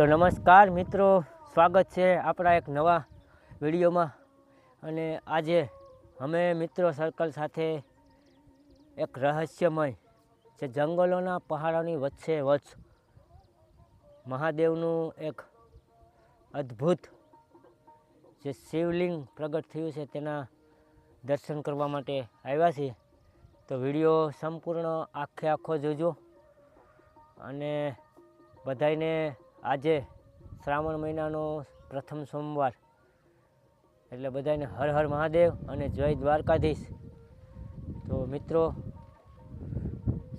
તો નમસ્કાર મિત્રો, સ્વાગત છે આપણા એક નવા વિડીયોમાં. અને આજે અમે મિત્રો સર્કલ સાથે એક રહસ્યમય જે જંગલોના પહાડોની વચ્ચે વચ્ચ મહાદેવનું એક અદ્ભુત જે શિવલિંગ પ્રગટ થયું છે તેના દર્શન કરવા માટે આવ્યા છીએ. તો વીડિયો સંપૂર્ણ આખે આખો જોજો. અને બધાયને આજે શ્રાવણ મહિનાનો પ્રથમ સોમવાર. એટલે બધાને હર હર મહાદેવ અને જય દ્વારકાધીશ. તો મિત્રો,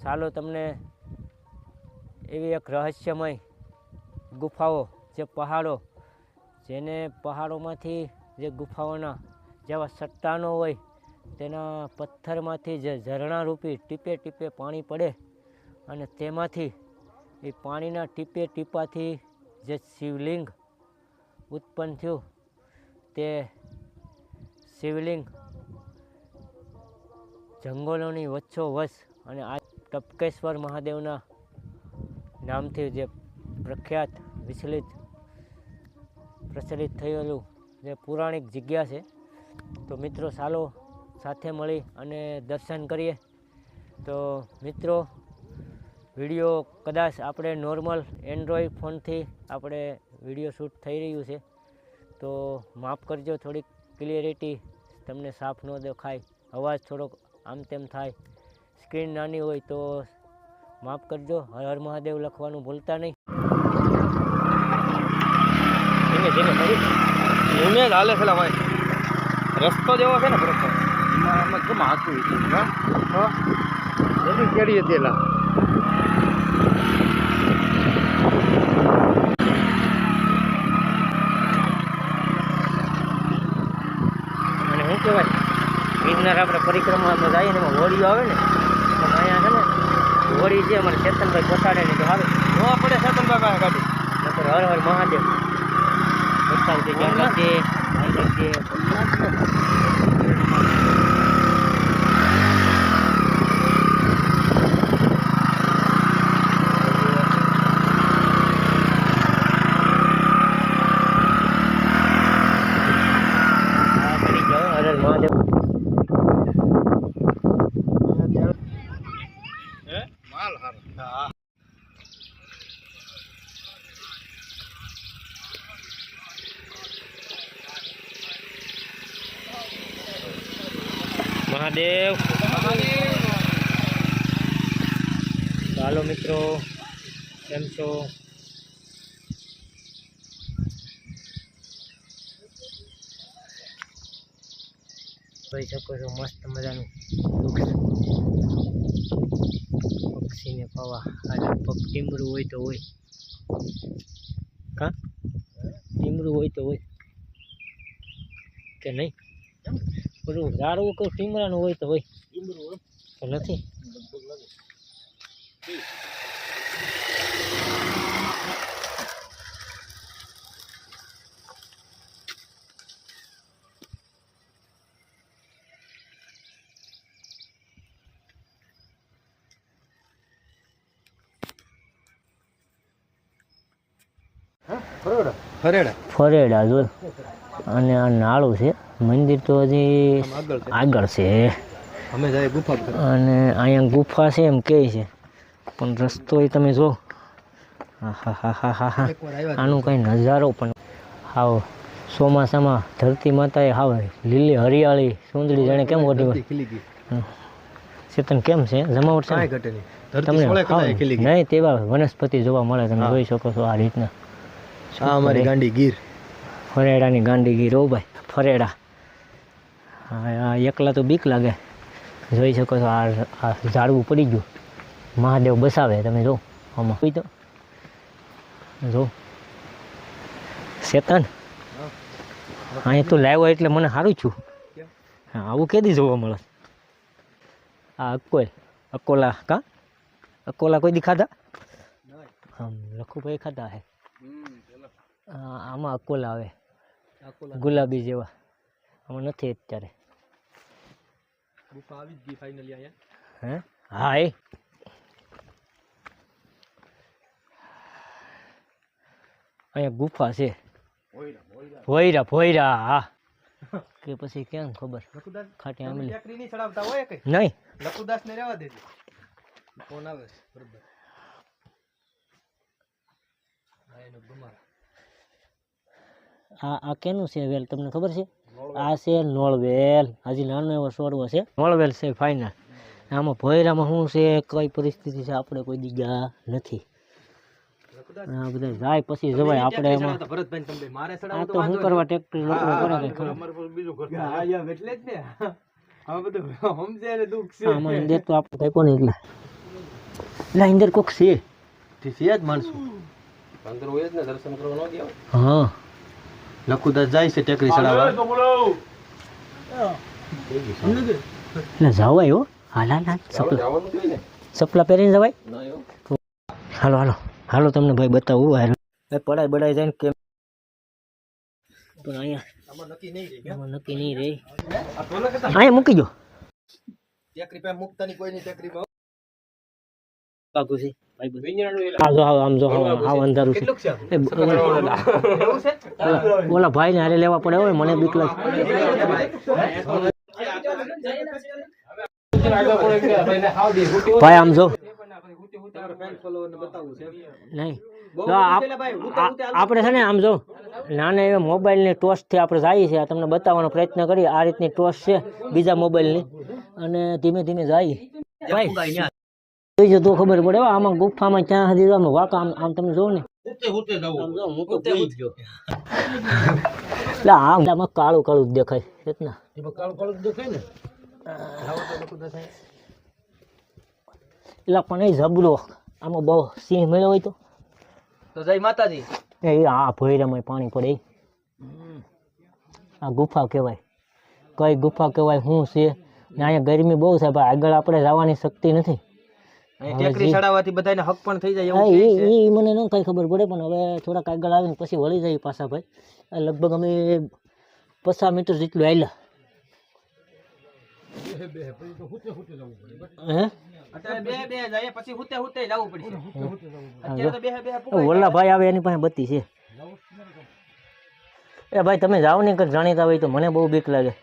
ચાલો તમને એવી એક રહસ્યમય ગુફાઓ, જે પહાડો, જેને પહાડોમાંથી જે ગુફાઓના જેવા ચટ્ટાનો હોય, તેના પથ્થરમાંથી જે ઝરણારૂપી ટીપે ટીપે પાણી પડે અને તેમાંથી એ પાણીના ટીપે ટીપાથી જે શિવલિંગ ઉત્પન્ન થયું, તે શિવલિંગ જંગલોની વચ્ચોવચ અને આ ટપકેશ્વર મહાદેવના નામથી જે પ્રખ્યાત, વિચલિત, પ્રચલિત થયેલું જે પૌરાણિક જગ્યા છે. તો મિત્રો, ચાલો સાથે મળી અને દર્શન કરીએ. તો મિત્રો વીડિયો કદાચ આપણે નોર્મલ એન્ડ્રોઈડ ફોનથી આપણે વીડિયો શૂટ થઈ રહ્યું છે. તો માફ કરજો થોડીક ક્લિયરિટી તમને સાફ ન દેખાય અવાજ થોડોક આમ તેમ થાય. સ્ક્રીન નાની હોય તો માફ કરજો હર હર મહાદેવ લખવાનું ભૂલતા નહીં. ધીમે ધીમે ધીમે. જ હાલે છે ભાઈ. રસ્તો જેવો છે ને રસ્તો એમાં કેમ હાથું કેડી હતી એલા અને શું કહેવાય ગિરનાર આપણે પરિક્રમામાં જઈએ ને એમાં હોળીઓ આવે ને અહીંયા છે ને હોળી છે અમારે ચેતનભાઈ પહોંચાડે ને તો સારું નો પડે ચેતનભાઈ પાસે ગાડી નકર હર હર મહાદેવ. પહોંચાડતી ધ્યાન રાખજે ધ્યાન રાખજે હા, કરી જાઓ, હર હર મહાદેવ હે માલ હાર હા મહાદેવ ચાલો મિત્રો કેમ છો? જોઈ શકો છો મસ્ત મજાનું પક્ષીને પવા. આ પગ ટીમરું હોય તો હોય. કા? ટીમરું હોય તો હોય. કે નહીં? બધું ઝાડવું કહું ટીમરાનું હોય તો હોય. તો નથી? ફરેડા? ફરેડા જો. અને આ નાળું છે. મંદિર તો હજી આગળ છે? અને અહીંયા ગુફા છે એમ કહે છે. પણ રસ્તો એ તમે જો. આનું કંઈ નજારો પણ હાવ ચોમાસામાં ધરતી માતાએ હાવ લીલી હરિયાળી સુંદરી જાણે કેમ ગઈ. ચેતન કેમ છે? જમાવટ છે તમને નહીં તેવા વનસ્પતિ જોવા મળે તમે જોઈ શકો છો આ રીતના. આ અમારી ગાંડી ગીર. ફરેડાની ગાંડી ગીર. ઓ ભાઈ ફરેડા. હા આ એકલા તો બીક લાગે. જોઈ શકો છો આ આ ઝાડવું પડી ગયું. મહાદેવ બસાવે તમે જો આમાં. કોઈ તો જો. શેતાન? અહીંયા તું લાવ્યો એટલે મને સારું છું હા આવું કેદી જોવા મળે. આ અકોલ અકોલા કા? અકોલા કોઈ દી ખાધા? આમ લખુભાઈ ખાધા હે. આમાં અકોલા આવે. ગુલાબી જેવા. આમાં નથી અત્યારે. હા એ. અહીંયા ગુફા છે. ભોયરા ભોયરા. હા કે પછી કેમ ખબર? ખાટી આંબલી. ટેકરી નહીં ચડાવતા હોય કઈ નહીં. લખુદાસ ને રહેવા દેજો. ફોન આવે છે, બરોબર. આ આ કેનું છે વેલ? તમને ખબર છે? આ છે નોળવેલ. હજી નાનો એવો છોડવો છે. નોળવેલ છે ફાઇનલ આમાં ભોયરામાં શું છે? કઈ પરિસ્થિતિ છે? આપણે કોઈ દીગા નથી. આ બધા જાય પછી જવાય. આપણે એમાં ભરતભાઈ તમે મારે આ તો તો શું કરવા ટ્રેક્ટર લોકો કરે કઈ ખબર હા, યાર, એટલે જ ને. આ બધું સમજે ને દુઃખ છે. આમાં અંદર તો આપણે કઈ કોને એટલે. એટલે અંદર કોક છે. થી છે જ માણસો. અંદર હોય જ ને દર્શન કરવા ન ગયા હા. લખુદાસ જાય છે ટેકરી ચડાવવા. એટલે જવાય હો હાલ સપલા સપલા પહેરીને જવાય? હાલો હાલો. હાલો તમને ભાઈ બતાવું હાલો. પડાય બડાય જાય ને કેમ? પણ અહીંયા નક્કી નહીં કરતા અહીંયા મૂકી દો. ટેકરી પાસે મુકતા ની કોઈ ની ટેકરી માં પાકું છે. ભાઈ જો જો ઓલા ને હારે લેવા પડે હોય મને બીક લાગે. ભાઈ આમ જો. નહીં. તો આપણે છે ને આમ જો નાના એવા મોબાઈલની ટોચથી આપણે જઈએ છીએ તમને બતાવવાનો પ્રયત્ન કરીએ. આ રીતની ટોચ છે બીજા મોબાઈલની અને ધીમે ધીમે જઈએ. ભાઈ જોઈજો તો ખબર પડે હો, આમાં ગુફામાં ક્યાં સુધી આમ વાંકા આમ આમ તમે જોવો ને. આમ કાળું હું જ દેખાય એટલે કાળું કાળું જ દેખાય રીતના એટલે પણ એ જબરો આમાં બહુ સિંહ મળ્યો હોય તો. તો જય માતાજી. એ આ ભોયરામાં પાણી પડે. આ ગુફા કહેવાય. કઈ ગુફા કહેવાય શું છે? ને અહીંયા ગરમી બહુ છે ભાઈ આગળ આપણે જવાની શક્તિ નથી. ટેકરી ચડાવવાથી બધાને હક પણ થઈ જાય હા એવું એ મને ન કઈ ખબર પડે પણ હવે થોડાક આગળ આવીને પછી વળી જાય પાછા ભાઈ. લગભગ અમે પચાસ મીટર જેટલું આવેલા હે બે બે જાય પછી હુતે હુતે જવું પડશે. અત્યારે તો બે બે પુગાઈ ઓલા ભાઈ આવે એની પાસે બત્તી છે. એ ભાઈ તમે જાઓ ને કંઈક જાણીતા હોય તો મને બહુ બીક લાગે.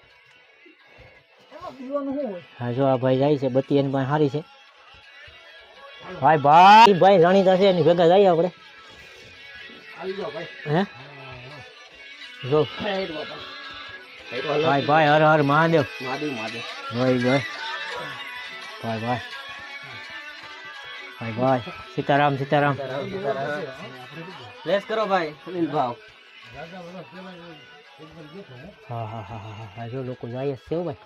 હા જો આ ભાઈ જાય છે બત્તી એની પાસે સારી છે. ભાઈ ભાઈ ભાઈ જાણીતા છે એની ભેગા જઈએ આપણે. હે? જો. ભાઈ ભાઈ હર હર મહાદેવ. મહાદેવ મહાદેવ. ભાઈ ભાઈ ભાઈ ભાઈ ભાઈ ભાઈ સીતારામ સીતારામ લેસ કરો ભાઈ સુનિલ ભાવ હા હા હા હા હા હા જો લોકો જાય જ છે હો ભાઈ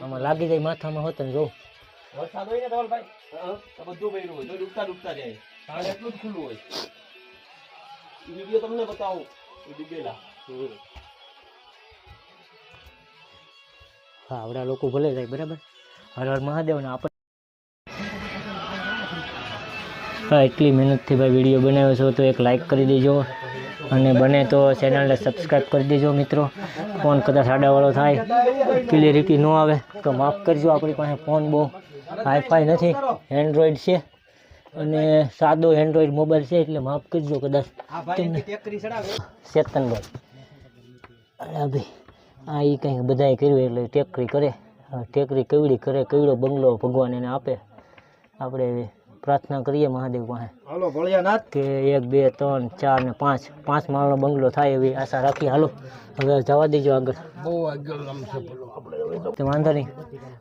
આમાં લાગી જાય માથામાં હોત ને જો વરસાદ હોય ને ધવલભાઈ તો બધું ભર્યું હોય તો ડૂબતા ડૂબતા જાય તાણે એટલું જ ખુલ્લું હોય વીડિયો તમને બતાવું એ ડૂબેલા હા આવડા લોકો ભલે જાય બરાબર? હર હર મહાદેવને આપણે હા એટલી મહેનતથી ભાઈ વીડિયો બનાવ્યો છો તો એક લાઈક કરી દેજો. અને બને તો ચેનલને સબસ્ક્રાઈબ કરી દેજો મિત્રો. ફોન કદાચ આડાવાળો થાય ક્લિયરિટી ન આવે તો માફ કરજો આપણી પાસે ફોન બહુ હાઈફાઈ નથી. એન્ડ્રોઈડ છે અને સાદો એન્ડ્રોઈડ મોબાઈલ છે એટલે માફ કરજો કદાચ ચેતનભાઈ અરે ભાઈ. આ એ કંઈક બધાએ કર્યું એટલે ટેકરી કરે. ટેકરી કેવડી કરે કેવડો બંગલો ભગવાન એને આપે. આપણે પ્રાર્થના કરીએ મહાદેવ પાસે. કે એક બે ત્રણ ચાર ને પાંચ. પાંચ માળનો બંગલો થાય એવી આશા રાખી. હાલો હવે જવા દેજો આગળ. બહુ આગળ વાંધો નહીં.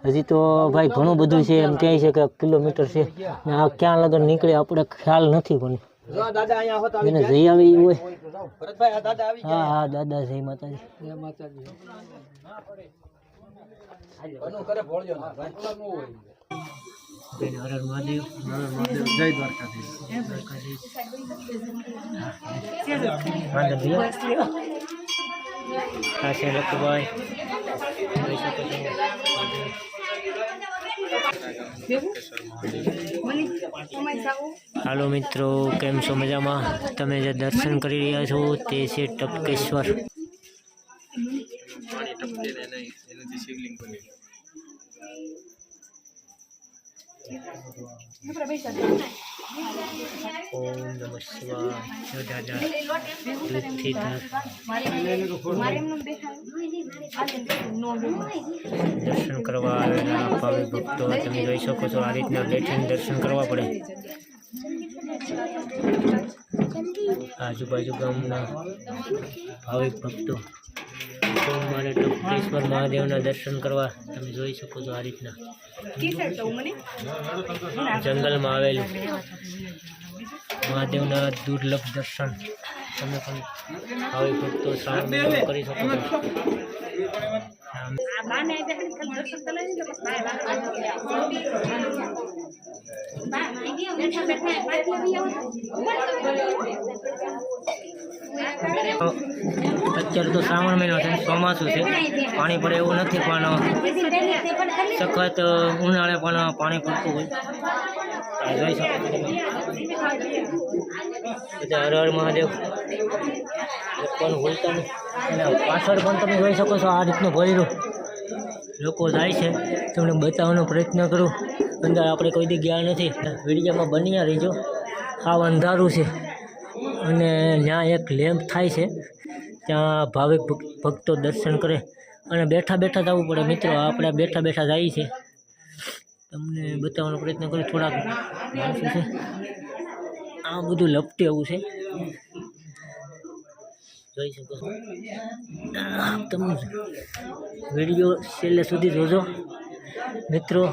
હજી તો ભાઈ ઘણું બધું છે. એમ કહે છે કે કિલોમીટર છે. ને આ ક્યાં લગન નીકળે આપણે ખ્યાલ નથી પણ જો દાદા અહીંયા હોત એને જઈ આવી હોય. ભરતભાઈ આ દાદા આવી હા હા દાદા જય માતાજી. જય માતાજી. અનુ કરે ભોળિયો ભાઈ ન હોય. હર હર મહાદેવ. જય દ્વારકાધીશ. વાંધો નહીં હો. છે લખુભાઈ. જોઈ શકો છો. હાલો મિત્રો, કેમ છો મજામાં? તમે જે દર્શન કરી રહ્યા છો તે છે ટપકેશ્વર. ઓમ નમઃ શિવાય જય દાદા દૂધથી ધાર દર્શન કરવા આવેલા ભાવિક ભક્તો તમે જોઈ શકો છો આ રીતના બેઠીને દર્શન કરવા પડે આજુબાજુ ગામના ભાવિક ભક્તો સોમવારે ટપકેશ્વર મહાદેવના દર્શન કરવા તમે જોઈ શકો છો આ રીતના. જંગલમાં આવેલું મહાદેવના દુર્લભ દર્શન. તમે પણ આવી ભક્તો શ્રાવણ કરી શકો છો. અત્યારે તો શ્રાવણ મહિનો છે, ચોમાસું છે. પાણી પડે એવું નથી, પણ સખત ઉનાળે પણ પાણી પડતું હોય. જોઈ શકો બધા હર હર મહાદેવ. પણ ભૂલતા નહીં. અને પાછળ પણ તમે જોઈ શકો છો આ રીતનું ભરેલું લોકો જાય છે. તમને બતાવવાનો પ્રયત્ન કરું. અંદર આપણે કોઈ દી ગયા નથી. વિડીયોમાં બન્યા રહીજો. આવ અંધારું છે. અને ત્યાં એક લેમ્પ થાય છે. ત્યાં ભાવિક ભક્તો દર્શન કરે. અને બેઠા બેઠા જવું પડે. મિત્રો, આપણે બેઠા બેઠા જઈએ છે. તમને બતાવવાનો પ્રયત્ન કરું. થોડાક માણસો છે. આ બધું લપટે એવું છે. જોઈ શકો છો. તમે વીડિયો છેલ્લે સુધી જોજો. મિત્રો,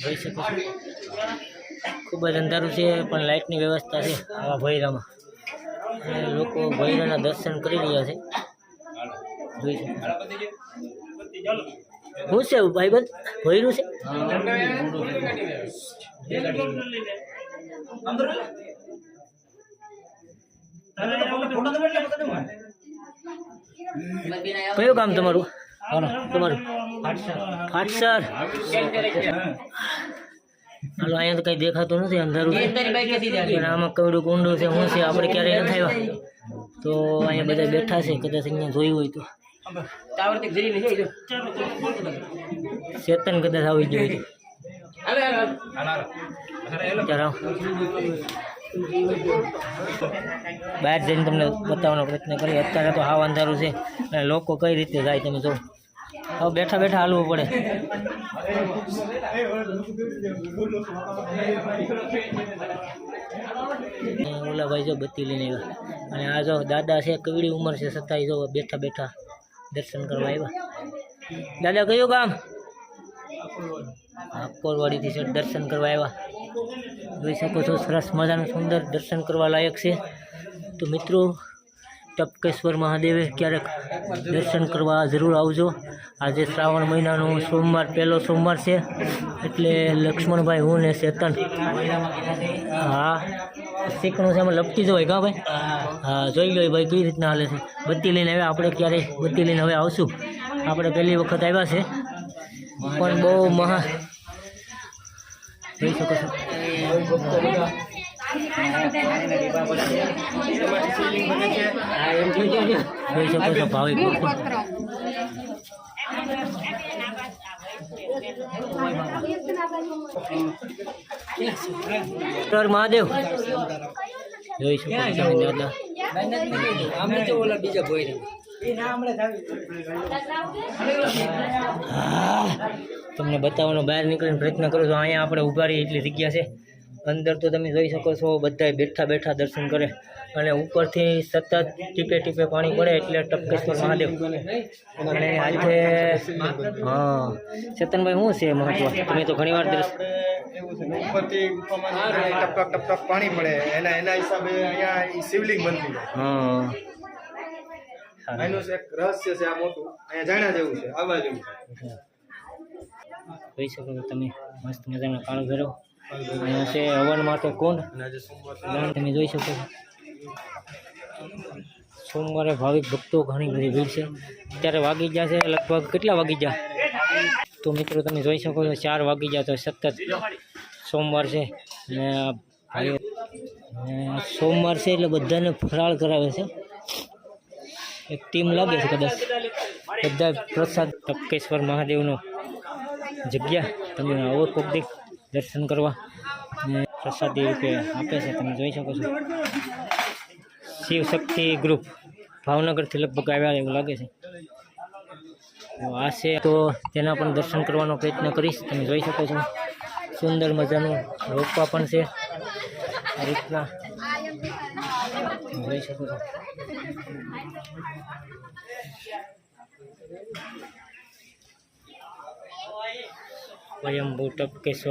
જોઈ શકો ખૂબ જ અંધારું છે, પણ લાઇટની વ્યવસ્થા છે આવા ભૈરામાં. લોકો ભૈરાના દર્શન કરી રહ્યા છે. જોઈ શકો શું છે, ભાઈબંધ? ભૈરું છે? કયું કામ તમારું? તમારું. ફાટસર હાલો અહીંયા તો કઈ દેખાતું નથી અંધારું આમાં કવડું કુંડું છે હું છે આપણે ક્યારેય નથી આવ્યા. તો અહીંયા બધા બેઠા છે કદાચ અહીંયા જોયું હોય તો. ચેતન કદાચ આવી ગયું હોય તો. ત્યારે. બહાર જઈને તમને બતાવવાનો પ્રયત્ન કરીએ. અત્યારે તો હાવ અંધારું છે અને લોકો કઈ રીતે જાય તમે જો. હવે બેઠા બેઠા હાલવું પડે. ઓલા ભાઈ જો બત્તી લઈને આવ્યા. અને આ જો દાદા છે કેવડી ઉંમર છે છતાંય જો બેઠા બેઠા દર્શન કરવા આવ્યા. દાદા કયું ગામ? અકોરવાડીથી છે દર્શન કરવા આવ્યા. જોઈ શકો છો, સરસ મજાનું સુંદર દર્શન કરવા લાયક છે. તો મિત્રો, ટપકેશ્વર મહાદેવે ક્યારેક દર્શન કરવા જરૂર આવજો. આજે શ્રાવણ મહિનાનો સોમવાર, પહેલો સોમવાર છે. એટલે લક્ષ્મણભાઈ હું ને ચેતન હા શીખણું છે એમાં લપટી જવાય કા ભાઈ? હા, જોઈ લો ભાઈ કઈ રીતના હાલે છે. બત્તી લઈને આવ્યા, આપણે ક્યારેય બત્તી લઈને હવે આવશું. આપણે પહેલી વખત આવ્યા છે. પણ બહુ મહા જોઈ શકો છો. ભક્તો. મહાદેવ જોઈ શકો તમને બતાવવાનો બહાર નીકળીને પ્રયત્ન કરું છું. અહીંયા આપણે ઊભા રહીએ એટલી જગ્યા છે. અંદર તો તમે જોઈ શકો છો બધા બેઠા બેઠા દર્શન કરે. અને ઉપરથી સતત ટીપે ટીપે પાણી પડે એટલે ટપકેશ્વર મહાદેવ. અને આજે હા. ચેતનભાઈ શું છે મહત્વ? તમે તો ઘણી વાર દર્શન એવું છે ને ઉપરથી ટપક ટપક પાણી પડે એના એના હિસાબે અહીંયા શિવલિંગ બનતી જાય. હા. એનું એક રહસ્ય છે આ મોટું. અહીંયા જાણ્યા જેવું છે આવવા જેવું છે. જોઈ શકો તમે મસ્ત મજાના કાળો ઘરો અહીંયા છે હવન માટે કુંડ. તમે જોઈ શકો છો. સોમવારે ભાવિક ભક્તો ઘણી બધી ભીડ છે. અત્યારે વાગી ગયા છે લગભગ કેટલા વાગી ગયા? તો મિત્રો તમે જોઈ શકો છો ચાર વાગી ગયા તો સતત સોમવાર છે. ને ભાઈ સોમવાર છે એટલે બધાને ફરાળ કરાવે છે. એક ટીમ લાગે છે કદાચ. બધા પ્રસાદ ટપકેશ્વર મહાદેવનો જગ્યા. તમે આવો કોક દી. દર્શન કરવા ને પ્રસાદી રૂપે આપે છે, તમે જોઈ શકો છો. શિવ શક્તિ ગ્રુપ ભાવનગરથી લગભગ આવ્યા એવું લાગે છે. આ છે, તો તેના પણ દર્શન કરવાનો પ્રયત્ન કરીશ, તમે જોઈ શકો છો. સુંદર મજાનું રોપવા પણ છે. આ રીતના જોઈ શકો છો. સ્વયંભૂ ટપકેશ્વર